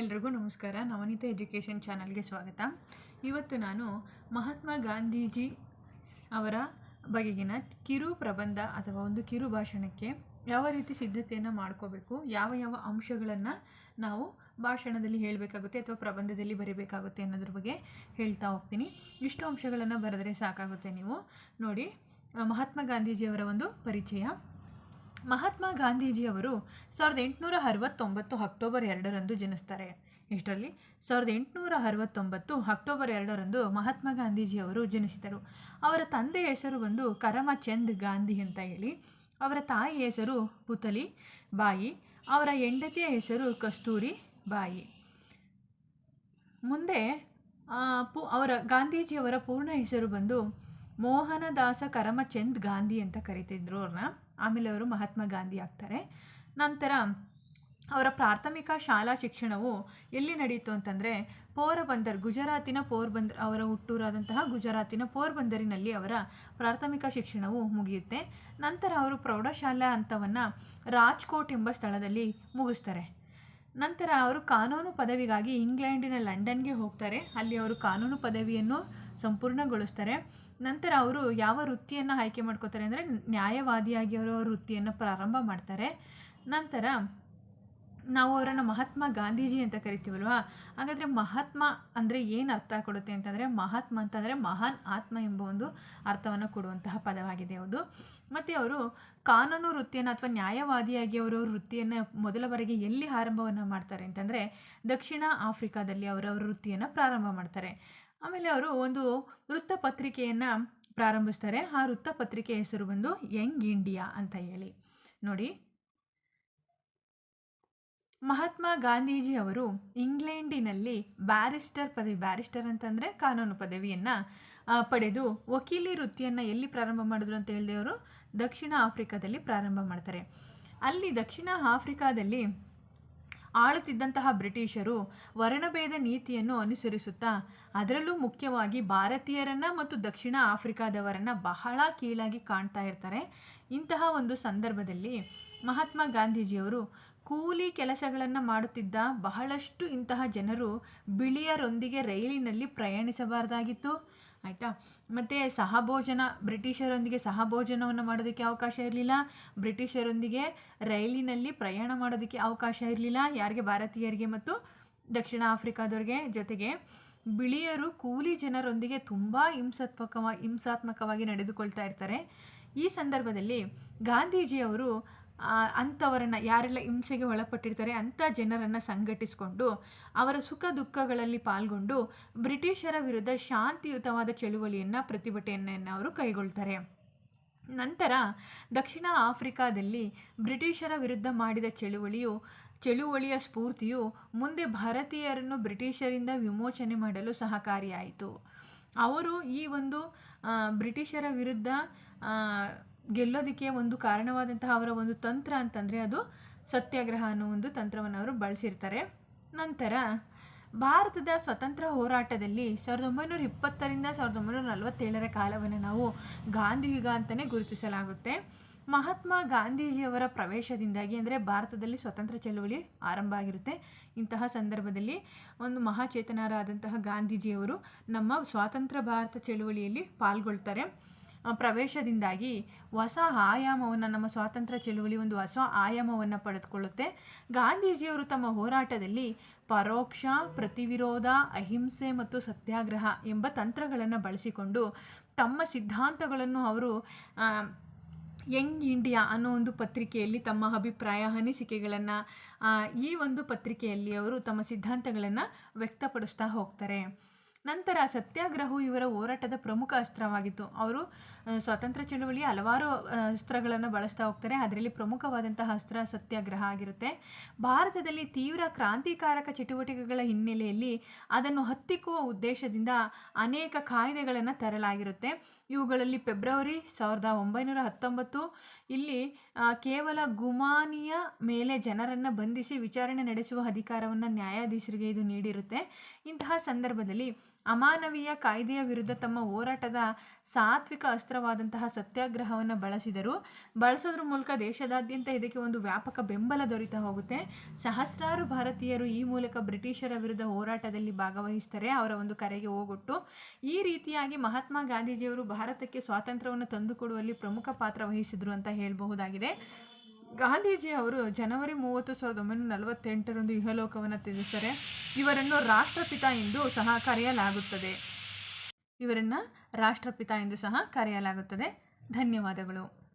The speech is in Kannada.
ಎಲ್ರಿಗೂ ನಮಸ್ಕಾರ. ನವನೀತ ಎಜುಕೇಷನ್ ಚಾನಲ್ಗೆ ಸ್ವಾಗತ. ಇವತ್ತು ನಾನು ಮಹಾತ್ಮ ಗಾಂಧೀಜಿ ಅವರ ಬಗೆಗಿನ ಕಿರು ಪ್ರಬಂಧ ಅಥವಾ ಒಂದು ಕಿರು ಭಾಷಣಕ್ಕೆ ಯಾವ ರೀತಿ ಸಿದ್ಧತೆಯನ್ನು ಮಾಡ್ಕೋಬೇಕು, ಯಾವ ಯಾವ ಅಂಶಗಳನ್ನು ನಾವು ಭಾಷಣದಲ್ಲಿ ಹೇಳಬೇಕಾಗುತ್ತೆ ಅಥವಾ ಪ್ರಬಂಧದಲ್ಲಿ ಬರೀಬೇಕಾಗುತ್ತೆ ಅನ್ನೋದ್ರ ಬಗ್ಗೆ ಹೇಳ್ತಾ ಹೋಗ್ತೀನಿ. ಇಷ್ಟು ಅಂಶಗಳನ್ನು ಬರೆದರೆ ಸಾಕಾಗುತ್ತೆ ನೀವು. ನೋಡಿ, ಮಹಾತ್ಮ ಗಾಂಧೀಜಿಯವರ ಒಂದು ಪರಿಚಯ. ಮಹಾತ್ಮ ಗಾಂಧೀಜಿಯವರು ಸಾವಿರದ ಎಂಟುನೂರ ಅರವತ್ತೊಂಬತ್ತು ಅಕ್ಟೋಬರ್ ಎರಡರಂದು ಜನಿಸ್ತಾರೆ. ಇಷ್ಟರಲ್ಲಿ ಸಾವಿರದ ಎಂಟುನೂರ ಅರವತ್ತೊಂಬತ್ತು ಅಕ್ಟೋಬರ್ ಎರಡರಂದು ಮಹಾತ್ಮ ಗಾಂಧೀಜಿಯವರು ಜನಿಸಿದರು. ಅವರ ತಂದೆಯ ಹೆಸರು ಬಂದು ಕರಮಚಂದ್ ಗಾಂಧಿ ಅಂತ ಹೇಳಿ, ಅವರ ತಾಯಿಯ ಹೆಸರು ಪುತಲಿ ಬಾಯಿ, ಅವರ ಹೆಂಡತಿಯ ಹೆಸರು ಕಸ್ತೂರಿ ಬಾಯಿ. ಮುಂದೆ ಪು, ಅವರ ಗಾಂಧೀಜಿಯವರ ಪೂರ್ಣ ಹೆಸರು ಬಂದು ಮೋಹನದಾಸ ಕರಮಚಂದ್ ಗಾಂಧಿ ಅಂತ ಕರಿತಿದ್ರು ಅವ್ರನ್ನ. ಆಮೇಲೆ ಅವರು ಮಹಾತ್ಮ ಗಾಂಧಿ ಆಗ್ತಾರೆ. ನಂತರ ಅವರ ಪ್ರಾಥಮಿಕ ಶಾಲಾ ಶಿಕ್ಷಣವು ಎಲ್ಲಿ ನಡೆಯಿತು ಅಂತಂದರೆ ಪೋರಬಂದರ್ ಗುಜರಾತಿನ ಪೋರ್ಬಂದರ್ ಅವರ ಹುಟ್ಟೂರಾದಂತಹ ಗುಜರಾತಿನ ಪೋರ್ಬಂದರಿನಲ್ಲಿ ಅವರ ಪ್ರಾಥಮಿಕ ಶಿಕ್ಷಣವು ಮುಗಿಯುತ್ತೆ. ನಂತರ ಅವರು ಪ್ರೌಢಶಾಲಾ ಹಂತವನ್ನು ರಾಜ್ಕೋಟ್ ಎಂಬ ಸ್ಥಳದಲ್ಲಿ ಮುಗಿಸ್ತಾರೆ. ನಂತರ ಅವರು ಕಾನೂನು ಪದವಿಗಾಗಿ ಇಂಗ್ಲೆಂಡಿನ ಲಂಡನ್ಗೆ ಹೋಗ್ತಾರೆ. ಅಲ್ಲಿ ಅವರು ಕಾನೂನು ಪದವಿಯನ್ನು ಸಂಪೂರ್ಣಗೊಳಿಸ್ತಾರೆ. ನಂತರ ಅವರು ಯಾವ ವೃತ್ತಿಯನ್ನು ಆಯ್ಕೆ ಮಾಡ್ಕೋತಾರೆ ಅಂದರೆ ನ್ಯಾಯವಾದಿಯಾಗಿ ಅವರು ಅವ್ರ ವೃತ್ತಿಯನ್ನು ಪ್ರಾರಂಭ ಮಾಡ್ತಾರೆ. ನಂತರ ನಾವು ಅವರನ್ನು ಮಹಾತ್ಮ ಗಾಂಧೀಜಿ ಅಂತ ಕರಿತೀವಲ್ವಾ? ಹಾಗಾದರೆ ಮಹಾತ್ಮ ಅಂದರೆ ಏನು ಅರ್ಥ ಕೊಡುತ್ತೆ ಅಂತಂದರೆ ಮಹಾತ್ಮ ಅಂತಂದರೆ ಮಹಾನ್ ಆತ್ಮ ಎಂಬ ಒಂದು ಅರ್ಥವನ್ನು ಕೊಡುವಂತಹ ಪದವಾಗಿದೆ ಅದು. ಮತ್ತು ಅವರು ಕಾನೂನು ವೃತ್ತಿಯನ್ನು ಅಥವಾ ನ್ಯಾಯವಾದಿಯಾಗಿ ಅವರು ವೃತ್ತಿಯನ್ನು ಮೊದಲ ಬಾರಿಗೆ ಎಲ್ಲಿ ಆರಂಭವನ್ನು ಮಾಡ್ತಾರೆ ಅಂತಂದರೆ ದಕ್ಷಿಣ ಆಫ್ರಿಕಾದಲ್ಲಿ ಅವರವ್ರ ಅವರ ವೃತ್ತಿಯನ್ನು ಪ್ರಾರಂಭ ಮಾಡ್ತಾರೆ. ಆಮೇಲೆ ಅವರು ಒಂದು ವೃತ್ತಪತ್ರಿಕೆಯನ್ನು ಪ್ರಾರಂಭಿಸ್ತಾರೆ. ಆ ವೃತ್ತಪತ್ರಿಕೆ ಹೆಸರು ಬಂದು ಯಂಗ್ ಇಂಡಿಯಾ ಅಂತ ಹೇಳಿ. ನೋಡಿ. ಮಹಾತ್ಮ ಗಾಂಧೀಜಿ ಅವರು ಇಂಗ್ಲೆಂಡಿನಲ್ಲಿ ಬ್ಯಾರಿಸ್ಟರ್ ಪದವಿ, ಬ್ಯಾರಿಸ್ಟರ್ ಅಂತಂದರೆ ಕಾನೂನು ಪದವಿಯನ್ನು ಪಡೆದು ವಕೀಲಿ ವೃತ್ತಿಯನ್ನು ಎಲ್ಲಿ ಪ್ರಾರಂಭ ಮಾಡಿದ್ರು ಅಂತ ಹೇಳಿದೆ ಅವರು? ದಕ್ಷಿಣ ಆಫ್ರಿಕಾದಲ್ಲಿ ಪ್ರಾರಂಭ ಮಾಡ್ತಾರೆ. ಅಲ್ಲಿ ದಕ್ಷಿಣ ಆಫ್ರಿಕಾದಲ್ಲಿ ಆಳುತ್ತಿದ್ದಂತಹ ಬ್ರಿಟಿಷರು ವರ್ಣಭೇದ ನೀತಿಯನ್ನು ಅನುಸರಿಸುತ್ತಾ, ಅದರಲ್ಲೂ ಮುಖ್ಯವಾಗಿ ಭಾರತೀಯರನ್ನು ಮತ್ತು ದಕ್ಷಿಣ ಆಫ್ರಿಕಾದವರನ್ನು ಬಹಳ ಕೀಳಾಗಿ ಕಾಣ್ತಾ ಇರ್ತಾರೆ. ಇಂತಹ ಒಂದು ಸಂದರ್ಭದಲ್ಲಿ ಮಹಾತ್ಮ ಗಾಂಧೀಜಿಯವರು ಕೂಲಿ ಕೆಲಸಗಳನ್ನು ಮಾಡುತ್ತಿದ್ದ ಬಹಳಷ್ಟು ಇಂತಹ ಜನರು ಬಿಳಿಯರೊಂದಿಗೆ ರೈಲಿನಲ್ಲಿ ಪ್ರಯಾಣಿಸಬಾರ್ದಾಗಿತ್ತು. ಆಯಿತಾ? ಮತ್ತು ಸಹಭೋಜನ, ಬ್ರಿಟಿಷರೊಂದಿಗೆ ಸಹಭೋಜನವನ್ನು ಮಾಡೋದಕ್ಕೆ ಅವಕಾಶ ಇರಲಿಲ್ಲ. ಬ್ರಿಟಿಷರೊಂದಿಗೆ ರೈಲಿನಲ್ಲಿ ಪ್ರಯಾಣ ಮಾಡೋದಕ್ಕೆ ಅವಕಾಶ ಇರಲಿಲ್ಲ. ಯಾರಿಗೆ? ಭಾರತೀಯರಿಗೆ ಮತ್ತು ದಕ್ಷಿಣ ಆಫ್ರಿಕಾದವ್ರಿಗೆ ಜೊತೆಗೆ ಬಿಳಿಯರು ಕೂಲಿ ಜನರೊಂದಿಗೆ ತುಂಬ ಹಿಂಸಾತ್ಮಕವಾಗಿ ಹಿಂಸಾತ್ಮಕವಾಗಿ ನಡೆದುಕೊಳ್ತಾ ಇರ್ತಾರೆ. ಈ ಸಂದರ್ಭದಲ್ಲಿ ಗಾಂಧೀಜಿಯವರು ಅಂಥವರನ್ನು ಯಾರೆಲ್ಲ ಹಿಂಸೆಗೆ ಒಳಪಟ್ಟಿರ್ತಾರೆ ಅಂಥ ಜನರನ್ನು ಸಂಘಟಿಸಿಕೊಂಡು ಅವರ ಸುಖ ದುಃಖಗಳಲ್ಲಿ ಪಾಲ್ಗೊಂಡು ಬ್ರಿಟಿಷರ ವಿರುದ್ಧ ಶಾಂತಿಯುತವಾದ ಚಳುವಳಿಯನ್ನು, ಪ್ರತಿಭಟನೆಯನ್ನು ಅವರು ಕೈಗೊಳ್ತಾರೆ. ನಂತರ ದಕ್ಷಿಣ ಆಫ್ರಿಕಾದಲ್ಲಿ ಬ್ರಿಟಿಷರ ವಿರುದ್ಧ ಮಾಡಿದ ಚಳುವಳಿಯು, ಚಳುವಳಿಯ ಸ್ಫೂರ್ತಿಯು ಮುಂದೆ ಭಾರತೀಯರನ್ನು ಬ್ರಿಟಿಷರಿಂದ ವಿಮೋಚನೆ ಮಾಡಲು ಸಹಕಾರಿಯಾಯಿತು. ಅವರು ಈ ಒಂದು ಬ್ರಿಟಿಷರ ವಿರುದ್ಧ ಗೆಲ್ಲೋದಕ್ಕೆ ಒಂದು ಕಾರಣವಾದಂತಹ ಅವರ ಒಂದು ತಂತ್ರ ಅಂತಂದರೆ ಅದು ಸತ್ಯಾಗ್ರಹ ಅನ್ನೋ ಒಂದು ತಂತ್ರವನ್ನು ಅವರು ಬಳಸಿರ್ತಾರೆ. ನಂತರ ಭಾರತದ ಸ್ವತಂತ್ರ ಹೋರಾಟದಲ್ಲಿ ಸಾವಿರದ ಒಂಬೈನೂರ ಇಪ್ಪತ್ತರಿಂದ ಸಾವಿರದ ಒಂಬೈನೂರ ನಲವತ್ತೇಳರ ಕಾಲವನ್ನು ನಾವು ಗಾಂಧಿ ಯುಗ ಅಂತಲೇ ಗುರುತಿಸಲಾಗುತ್ತೆ. ಮಹಾತ್ಮ ಗಾಂಧೀಜಿಯವರ ಪ್ರವೇಶದಿಂದಾಗಿ ಅಂದರೆ ಭಾರತದಲ್ಲಿ ಸ್ವತಂತ್ರ ಚಳುವಳಿ ಆರಂಭ ಆಗಿರುತ್ತೆ. ಇಂತಹ ಸಂದರ್ಭದಲ್ಲಿ ಒಂದು ಮಹಾಚೇತನರಾದಂತಹ ಗಾಂಧೀಜಿಯವರು ನಮ್ಮ ಸ್ವಾತಂತ್ರ್ಯ ಭಾರತ ಚಳುವಳಿಯಲ್ಲಿ ಪಾಲ್ಗೊಳ್ತಾರೆ. ಪ್ರವೇಶದಿಂದಾಗಿ ಹೊಸ ಆಯಾಮವನ್ನು, ನಮ್ಮ ಸ್ವಾತಂತ್ರ್ಯ ಚಳುವಳಿ ಒಂದು ಹೊಸ ಆಯಾಮವನ್ನು ಪಡೆದುಕೊಳ್ಳುತ್ತೆ. ಗಾಂಧೀಜಿಯವರು ತಮ್ಮ ಹೋರಾಟದಲ್ಲಿ ಪರೋಕ್ಷ, ಪ್ರತಿವಿರೋಧ, ಅಹಿಂಸೆ ಮತ್ತು ಸತ್ಯಾಗ್ರಹ ಎಂಬ ತಂತ್ರಗಳನ್ನು ಬಳಸಿಕೊಂಡು ತಮ್ಮ ಸಿದ್ಧಾಂತಗಳನ್ನು ಅವರು ಯಂಗ್ ಇಂಡಿಯಾ ಅನ್ನೋ ಒಂದು ಪತ್ರಿಕೆಯಲ್ಲಿ ತಮ್ಮ ಅಭಿಪ್ರಾಯ, ಅನಿಸಿಕೆಗಳನ್ನು ಈ ಒಂದು ಪತ್ರಿಕೆಯಲ್ಲಿ ಅವರು ತಮ್ಮ ಸಿದ್ಧಾಂತಗಳನ್ನು ವ್ಯಕ್ತಪಡಿಸ್ತಾ ಹೋಗ್ತಾರೆ. ನಂತರ ಸತ್ಯಾಗ್ರಹವು ಇವರ ಹೋರಾಟದ ಪ್ರಮುಖ ಅಸ್ತ್ರವಾಗಿತ್ತು. ಅವರು ಸ್ವಾತಂತ್ರ್ಯ ಚಳುವಳಿಯ ಹಲವಾರು ಅಸ್ತ್ರಗಳನ್ನು ಬಳಸ್ತಾ ಹೋಗ್ತಾರೆ. ಅದರಲ್ಲಿ ಪ್ರಮುಖವಾದಂತಹ ಅಸ್ತ್ರ ಸತ್ಯಾಗ್ರಹ ಆಗಿರುತ್ತೆ. ಭಾರತದಲ್ಲಿ ತೀವ್ರ ಕ್ರಾಂತಿಕಾರಕ ಚಟುವಟಿಕೆಗಳ ಹಿನ್ನೆಲೆಯಲ್ಲಿ ಅದನ್ನು ಹತ್ತಿಕ್ಕುವ ಉದ್ದೇಶದಿಂದ ಅನೇಕ ಕಾಯ್ದೆಗಳನ್ನು ತರಲಾಗಿರುತ್ತೆ. ಇವುಗಳಲ್ಲಿ ಫೆಬ್ರವರಿ ಸಾವಿರದ ಒಂಬೈನೂರ ಹತ್ತೊಂಬತ್ತು ಇಲ್ಲಿ ಕೇವಲ ಗುಮಾನಿಯ ಮೇಲೆ ಜನರನ್ನು ಬಂಧಿಸಿ ವಿಚಾರಣೆ ನಡೆಸುವ ಅಧಿಕಾರವನ್ನು ನ್ಯಾಯಾಧೀಶರಿಗೆ ಇದು ನೀಡಿರುತ್ತೆ. ಇಂತಹ ಸಂದರ್ಭದಲ್ಲಿ ಅಮಾನವೀಯ ಕಾಯ್ದೆಯ ವಿರುದ್ಧ ತಮ್ಮ ಹೋರಾಟದ ಸಾತ್ವಿಕ ಅಸ್ತ್ರವಾದಂತಹ ಸತ್ಯಾಗ್ರಹವನ್ನು ಬಳಸಿದರು. ಬಳಸೋದ್ರ ಮೂಲಕ ದೇಶದಾದ್ಯಂತ ಇದಕ್ಕೆ ಒಂದು ವ್ಯಾಪಕ ಬೆಂಬಲ ದೊರೀತಾ ಹೋಗುತ್ತೆ. ಸಹಸ್ರಾರು ಭಾರತೀಯರು ಈ ಮೂಲಕ ಬ್ರಿಟಿಷರ ವಿರುದ್ಧ ಹೋರಾಟದಲ್ಲಿ ಭಾಗವಹಿಸ್ತಾರೆ. ಅವರ ಒಂದು ಕರೆಗೆ ಹೋಗೊಟ್ಟು ಈ ರೀತಿಯಾಗಿ ಮಹಾತ್ಮ ಗಾಂಧೀಜಿಯವರು ಭಾರತಕ್ಕೆ ಸ್ವಾತಂತ್ರ್ಯವನ್ನು ತಂದುಕೊಡುವಲ್ಲಿ ಪ್ರಮುಖ ಪಾತ್ರ ವಹಿಸಿದ್ರು ಅಂತ ಹೇಳಬಹುದಾಗಿದೆ. ಗಾಂಧೀಜಿ ಅವರು ಜನವರಿ ಮೂವತ್ತು ಸಾವಿರದ ಒಂಬೈನೂರ ನಲವತ್ತೆಂಟರಂದು ಇಹಲೋಕವನ್ನು ತ್ಯಜಿಸ್ತಾರೆ ಇವರನ್ನು ರಾಷ್ಟ್ರಪಿತ ಎಂದು ಸಹ ಕರೆಯಲಾಗುತ್ತದೆ. ಇವರನ್ನು ರಾಷ್ಟ್ರಪಿತ ಎಂದು ಸಹ ಕರೆಯಲಾಗುತ್ತದೆ. ಧನ್ಯವಾದಗಳು.